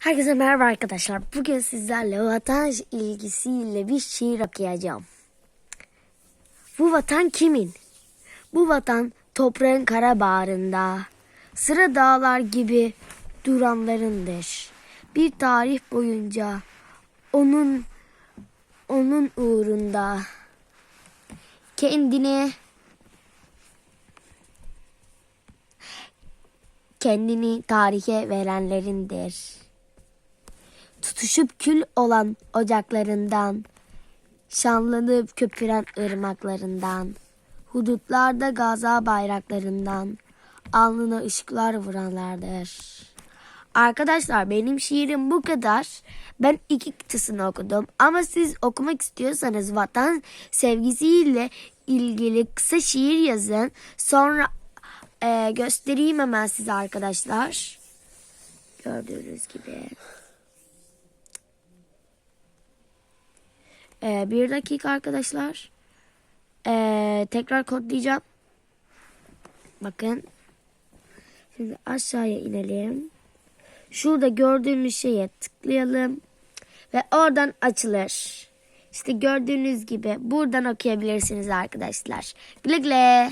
Herkese merhaba arkadaşlar. Bugün sizlerle vatan ilgisiyle bir şiir okuyacağım. Bu vatan kimin? Bu vatan toprağın kara bağrında. Sıra dağlar gibi duranlarındır. Bir tarih boyunca onun onun uğrunda kendini kendini tarihe verenlerindir. Tutuşup kül olan ocaklarından, şanlanıp köpüren ırmaklarından, hudutlarda gaza bayraklarından, alnına ışıklar vuranlardır. Arkadaşlar benim şiirim bu kadar. Ben iki kıtasını okudum ama siz okumak istiyorsanız vatan sevgisiyle ilgili kısa şiir yazın. Sonra e, göstereyim hemen size arkadaşlar. Gördüğünüz gibi. E, bir dakika arkadaşlar. E, tekrar kodlayacağım. Bakın. Şimdi aşağıya inelim. Şurada gördüğümüz şeye tıklayalım. Ve oradan açılır. İşte gördüğünüz gibi buradan okuyabilirsiniz arkadaşlar. Güle güle.